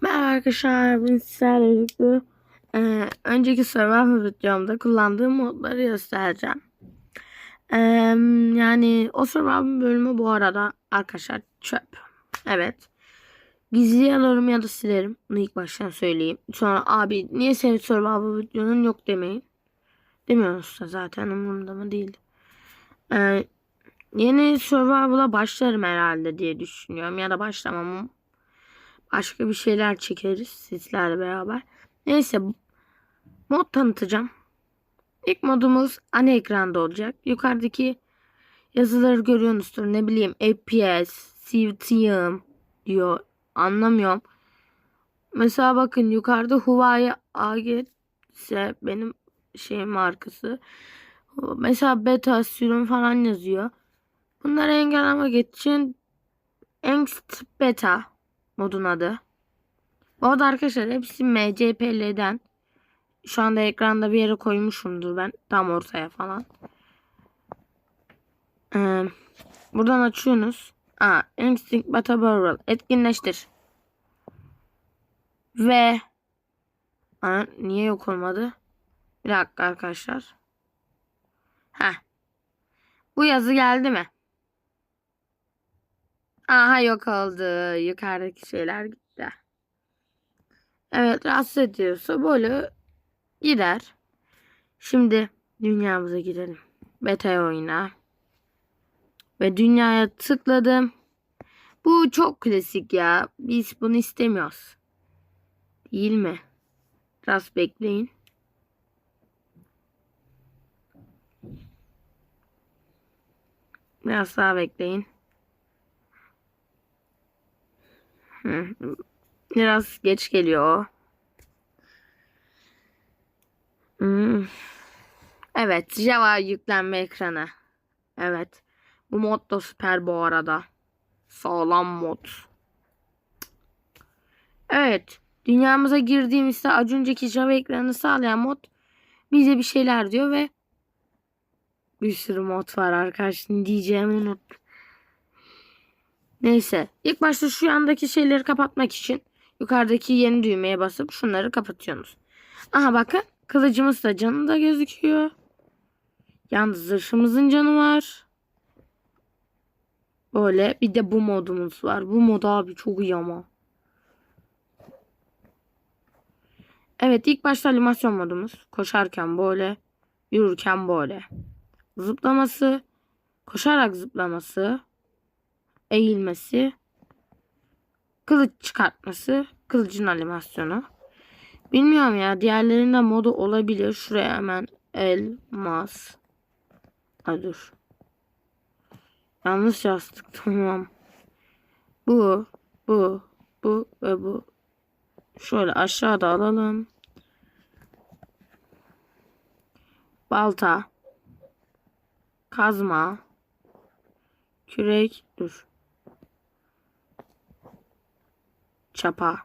Merhaba arkadaşlar, bugün sizlerle birlikte e, önceki Survivor videomda kullandığım modları göstereceğim. E, yani o Survivor bölümü bu arada arkadaşlar çöp. Evet. Gizli alırım ya da silerim. Bunu ilk baştan söyleyeyim. Sonra abi niye senin Survivor videonun yok demeyin. Demiyoruz da zaten umurumda mı değil. E, yeni Survivor'a başlarım herhalde diye düşünüyorum. Ya da başlamam başka bir şeyler çekeriz sizlerle beraber. Neyse mod tanıtacağım. İlk modumuz ana ekranda olacak. Yukarıdaki yazıları görüyorsunuzdur. Ne bileyim FPS, CVTM diyor. Anlamıyorum. Mesela bakın yukarıda Huawei AG ise benim şey markası. Mesela beta sürüm falan yazıyor. Bunları engellemek için Angst Beta modun adı. Bu arada arkadaşlar hepsi MCPL'den. Şu anda ekranda bir yere koymuşumdur ben. Tam ortaya falan. Ee, buradan açıyorsunuz. Aa, Instinct Beta Barrel. Etkinleştir. Ve Aa, niye yok olmadı? Bir dakika arkadaşlar. Heh. Bu yazı geldi mi? Aha yok oldu. Yukarıdaki şeyler gitti. Evet rahatsız ediyorsa böyle gider. Şimdi dünyamıza girelim. Beta oyuna. Ve dünyaya tıkladım. Bu çok klasik ya. Biz bunu istemiyoruz. Değil mi? Biraz bekleyin. Biraz daha bekleyin. Biraz geç geliyor. Hmm. Evet, Java yüklenme ekranı. Evet. Bu mod da süper bu arada. Sağlam mod. Evet. Dünyamıza girdiğimizde az önceki Java ekranını sağlayan mod bize bir şeyler diyor ve bir sürü mod var arkadaşlar. Diyeceğimi unuttum. Neyse. İlk başta şu yandaki şeyleri kapatmak için yukarıdaki yeni düğmeye basıp şunları kapatıyorsunuz. Aha bakın. Kılıcımız da canı da gözüküyor. Yalnız zırhımızın canı var. Böyle. Bir de bu modumuz var. Bu mod abi çok iyi ama. Evet ilk başta animasyon modumuz. Koşarken böyle. Yürürken böyle. Zıplaması. Koşarak zıplaması eğilmesi, kılıç çıkartması, kılıcın animasyonu. Bilmiyorum ya diğerlerinde modu olabilir. Şuraya hemen elmas. Ha dur. Yanlış yazdık tamam. Bu, bu, bu ve bu. Şöyle aşağıda alalım. Balta. Kazma. Kürek. Dur. Çapa.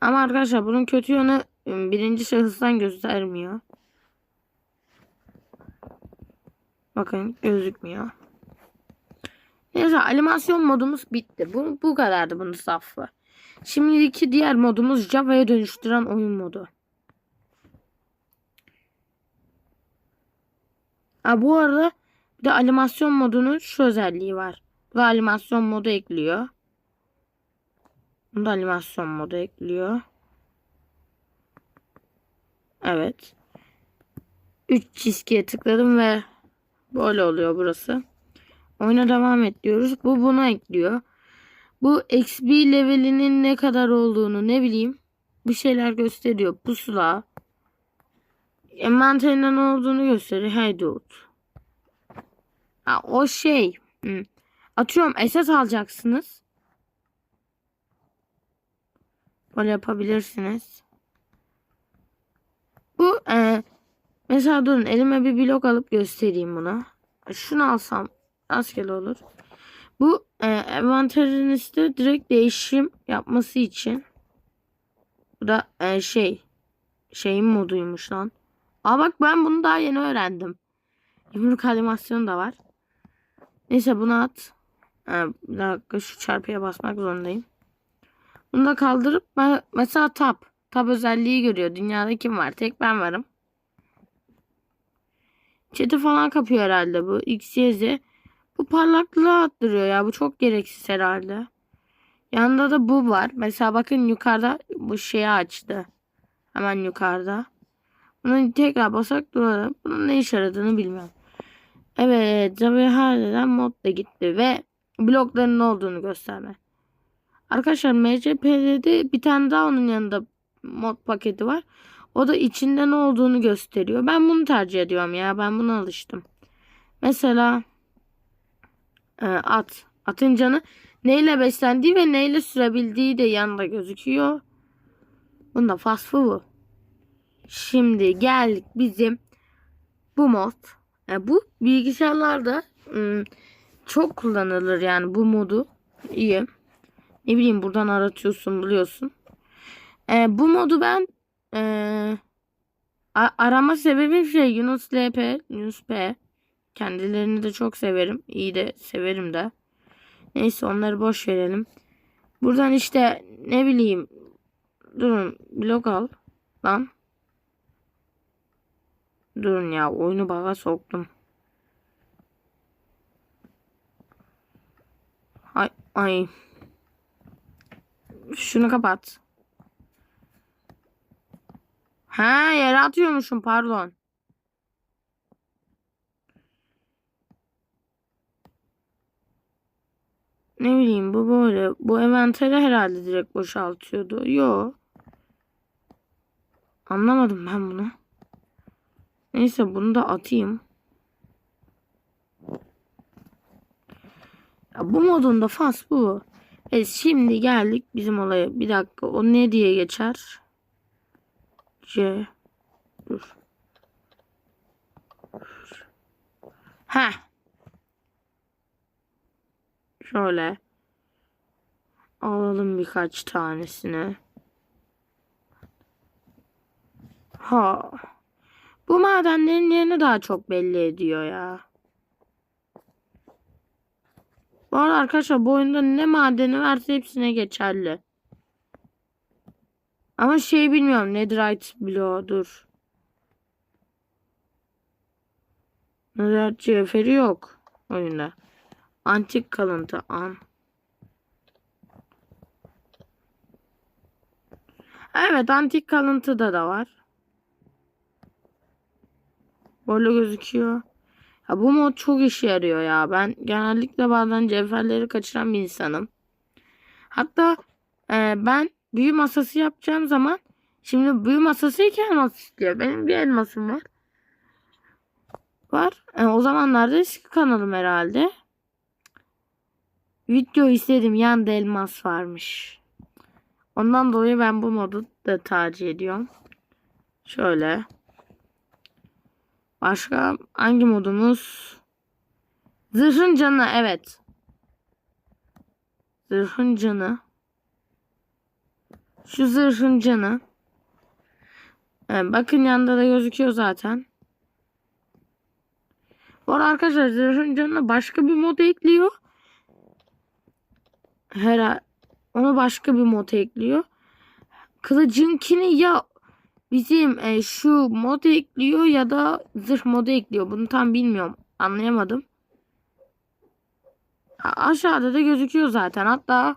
Ama arkadaşlar bunun kötü yönü ıı, birinci şahıstan göstermiyor. Bakın gözükmüyor. Neyse animasyon modumuz bitti. Bu, bu kadardı bunun safı. Şimdiki diğer modumuz Java'ya dönüştüren oyun modu. Ha, bu arada bir de animasyon modunun şu özelliği var. Bu da animasyon modu ekliyor. Bunu animasyon modu ekliyor. Evet. 3 çizgiye tıkladım ve böyle oluyor burası. Oyuna devam et diyoruz. Bu bunu ekliyor. Bu XP levelinin ne kadar olduğunu ne bileyim bir şeyler gösteriyor. Pusula. Envanterinden olduğunu gösteriyor. Dude. Ha, o şey. Hmm. Atıyorum esas alacaksınız. Böyle yapabilirsiniz. Bu e, mesela durun elime bir blok alıp göstereyim buna. Şunu alsam rastgele olur. Bu e, envanterinizde direkt değişim yapması için. Bu da e, şey şeyin moduymuş lan. Aa bak ben bunu daha yeni öğrendim. Yumruk animasyonu da var. Neyse bunu at. Ha, bir dakika şu çarpıya basmak zorundayım. Bunu da kaldırıp mesela tab. Tab özelliği görüyor. Dünyada kim var? Tek ben varım. Chat'i falan kapıyor herhalde bu. X, Y, Z. Bu parlaklığı arttırıyor ya. Bu çok gereksiz herhalde. Yanında da bu var. Mesela bakın yukarıda bu şeyi açtı. Hemen yukarıda. Bunu tekrar basak duralım. Bunun ne işe yaradığını bilmiyorum. Evet. Zavihane'den mod da gitti ve blokların ne olduğunu gösterme. Arkadaşlar MCP'de bir tane daha onun yanında mod paketi var. O da içinde ne olduğunu gösteriyor. Ben bunu tercih ediyorum ya. Ben buna alıştım. Mesela e, at. Atın canı neyle beslendiği ve neyle sürebildiği de yanında gözüküyor. Bunda fasfı bu. Şimdi geldik bizim bu mod. E, bu bilgisayarlarda ım, çok kullanılır yani bu modu. İyi. Ne bileyim buradan aratıyorsun buluyorsun. E, bu modu ben e, a- arama sebebim şey Yunus LP, Yunus P. Kendilerini de çok severim. İyi de severim de. Neyse onları boş verelim. Buradan işte ne bileyim durun blok al lan. Durun ya oyunu baga soktum. Ay ay. Şunu kapat. Ha yere atıyormuşum pardon. Ne bileyim bu böyle. Bu envanteri herhalde direkt boşaltıyordu. Yo. Anlamadım ben bunu. Neyse bunu da atayım. Ya bu modunda fas bu. Evet şimdi geldik bizim olaya. Bir dakika o ne diye geçer? C. Dur. Ha. Şöyle. Alalım birkaç tanesini. Ha. Bu madenlerin yerini daha çok belli ediyor ya. Bu arada arkadaşlar bu oyunda ne madeni varsa hepsine geçerli. Ama şey bilmiyorum. Netherite bloğu dur. Netherite cevheri yok oyunda. Antik kalıntı an. Evet antik kalıntıda da var. Böyle gözüküyor. Ya bu mod çok işe yarıyor ya. Ben genellikle bazen cevherleri kaçıran bir insanım. Hatta e, ben büyü masası yapacağım zaman şimdi büyü masası iki elmas istiyor. Benim bir elmasım var. Var. E, o zamanlarda eski kanalım herhalde. Video istedim. Yanda elmas varmış. Ondan dolayı ben bu modu da tercih ediyorum. Şöyle. Başka hangi modumuz? Zırhın canı evet. Zırhın canı. Şu zırhın canı. Evet, bakın yanında da gözüküyor zaten. Bu arkadaşlar zırhın canına başka bir mod ekliyor. Her onu başka bir mod ekliyor. Kılıcınkini ya bizim e, şu mod ekliyor ya da zırh modu ekliyor. Bunu tam bilmiyorum. Anlayamadım. Aşağıda da gözüküyor zaten. Hatta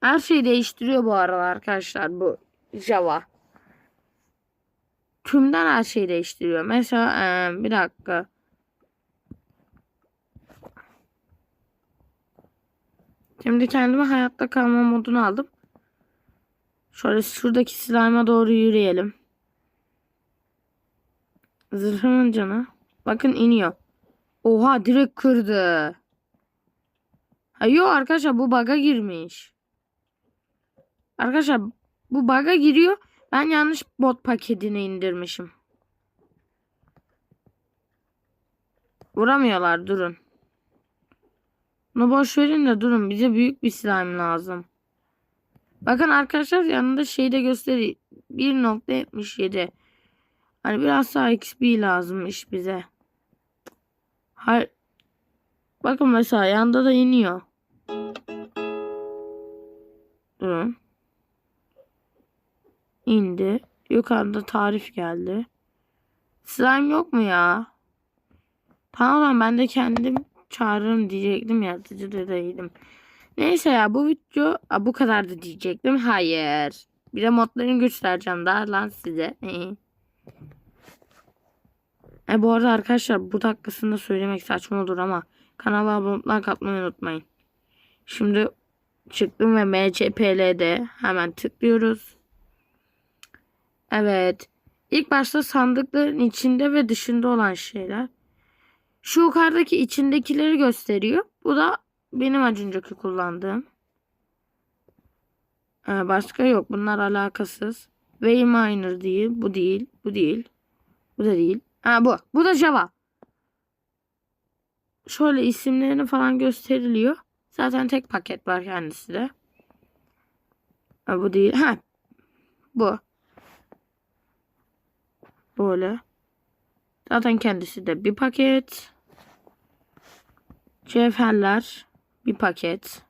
her şeyi değiştiriyor bu aralar arkadaşlar bu Java. Tümden her şeyi değiştiriyor. Mesela e, bir dakika. Şimdi kendime hayatta kalma modunu aldım. Şöyle şuradaki slime'a doğru yürüyelim. Zırhının canı. Bakın iniyor. Oha direkt kırdı. Ha yok arkadaşlar bu bug'a girmiş. Arkadaşlar bu bug'a giriyor. Ben yanlış bot paketini indirmişim. Vuramıyorlar durun. Bunu boş verin de durun. Bize büyük bir slime lazım. Bakın arkadaşlar yanında şey de gösteriyor. 1.77. Hani biraz daha XP lazımmış bize. Hayır. Bakın mesela yanda da iniyor. Durun. İndi. Yukarıda tarif geldi. Slime yok mu ya? Tamam ben de kendim çağırırım diyecektim yaratıcı da değilim. Neyse ya bu video Aa, bu kadar da diyecektim. Hayır. Bir de modlarını göstereceğim daha lan size. e bu arada arkadaşlar bu dakikasında söylemek saçma olur ama kanala abone katmayı unutmayın. Şimdi çıktım ve MCPL'de hemen tıklıyoruz. Evet. İlk başta sandıkların içinde ve dışında olan şeyler. Şu yukarıdaki içindekileri gösteriyor. Bu da benim az kullandığım. Ee, başka yok. Bunlar alakasız. Wayminder değil. Bu değil. Bu değil. Bu da değil. Ha bu. Bu da Java. Şöyle isimlerini falan gösteriliyor. Zaten tek paket var kendisi de. Ha, bu değil. Ha. Bu. Böyle. Zaten kendisi de bir paket. Cevherler bir paket.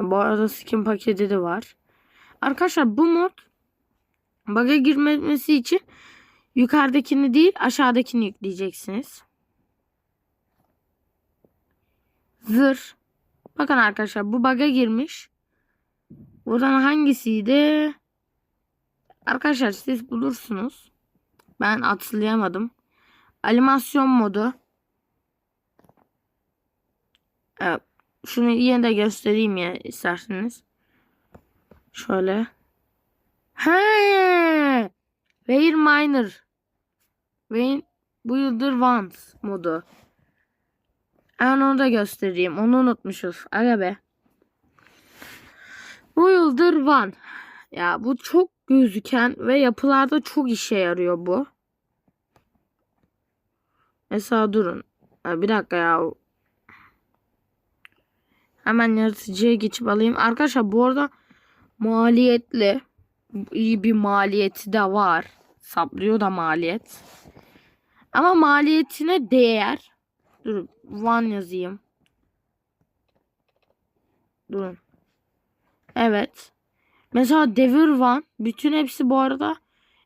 Bu arada skin paketi de var. Arkadaşlar bu mod bug'a girmemesi için yukarıdakini değil aşağıdakini yükleyeceksiniz. Zır. Bakın arkadaşlar bu bug'a girmiş. Buradan hangisiydi? Arkadaşlar siz bulursunuz. Ben hatırlayamadım. Animasyon modu. Evet. Şunu yine de göstereyim ya isterseniz. Şöyle. He. Where Miner. Wayne Builder Once modu. Ben onu da göstereyim. Onu unutmuşuz. Aga be. Builder One. Ya bu çok gözüken ve yapılarda çok işe yarıyor bu. Mesela durun. Ha, bir dakika ya. Hemen yaratıcıya geçip alayım. Arkadaşlar bu arada maliyetli. iyi bir maliyeti de var. Saplıyor da maliyet. Ama maliyetine değer. Dur one yazayım. Durun. Evet. Mesela Devir One. Bütün hepsi bu arada.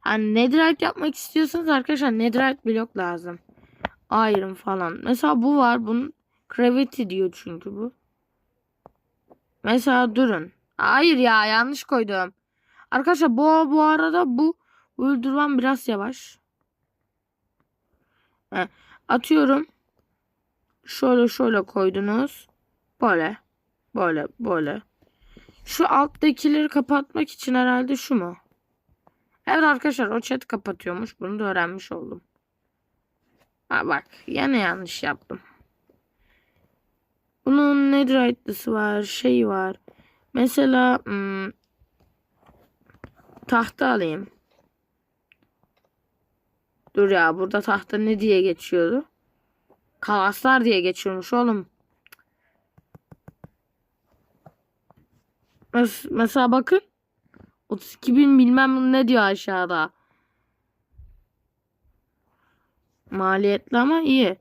Yani Netherite yapmak istiyorsanız arkadaşlar Netherite blok lazım. Iron falan. Mesela bu var. Bunun Gravity diyor çünkü bu. Mesela durun. Hayır ya yanlış koydum. Arkadaşlar bu, bu arada bu öldürmem biraz yavaş. He. Atıyorum. Şöyle şöyle koydunuz. Böyle. Böyle böyle. Şu alttakileri kapatmak için herhalde şu mu? Evet arkadaşlar o chat kapatıyormuş. Bunu da öğrenmiş oldum. Ha bak yine yanlış yaptım. Bunun netherite'lısı var. Şey var. Mesela hmm, tahta alayım. Dur ya burada tahta ne diye geçiyordu? Kalaslar diye geçiyormuş oğlum. Mes mesela bakın. 32 bin bilmem ne diyor aşağıda. Maliyetli ama iyi.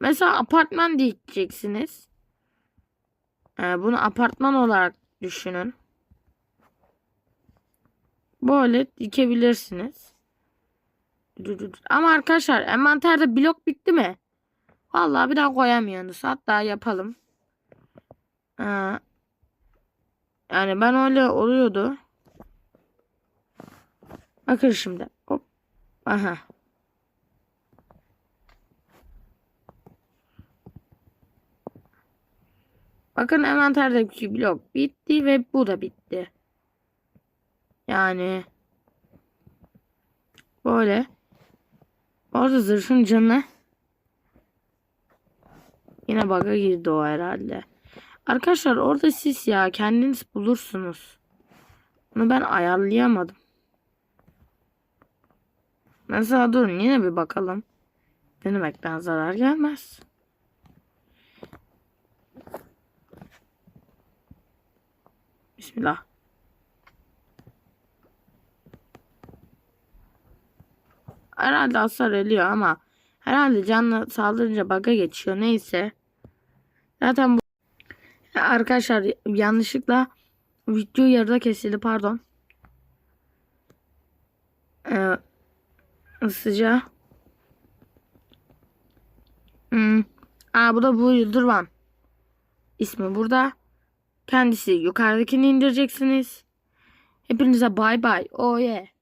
Mesela apartman diyeceksiniz. Ee, bunu apartman olarak düşünün. Böyle dikebilirsiniz. Ama arkadaşlar envanterde blok bitti mi? Vallahi bir daha koyamıyorsunuz. Hatta yapalım. Ee, yani ben öyle oluyordu. Bakın şimdi. Hop. Aha. Bakın envanterdeki blok bitti ve bu da bitti. Yani böyle. Orada zırhın canı yine bug'a girdi o herhalde. Arkadaşlar orada siz ya kendiniz bulursunuz. Bunu ben ayarlayamadım. Mesela durun yine bir bakalım. Denemekten zarar gelmez. Bismillah. Herhalde hasar ediyor ama Herhalde canla saldırınca bug'a geçiyor. Neyse. Zaten bu arkadaşlar yanlışlıkla video yarıda kesildi pardon. Ee, ısıca. Hmm. Aa bu da bu Yıldırvan. İsmi burada. Kendisi yukarıdakini indireceksiniz. Hepinize bay bay. Oh yeah.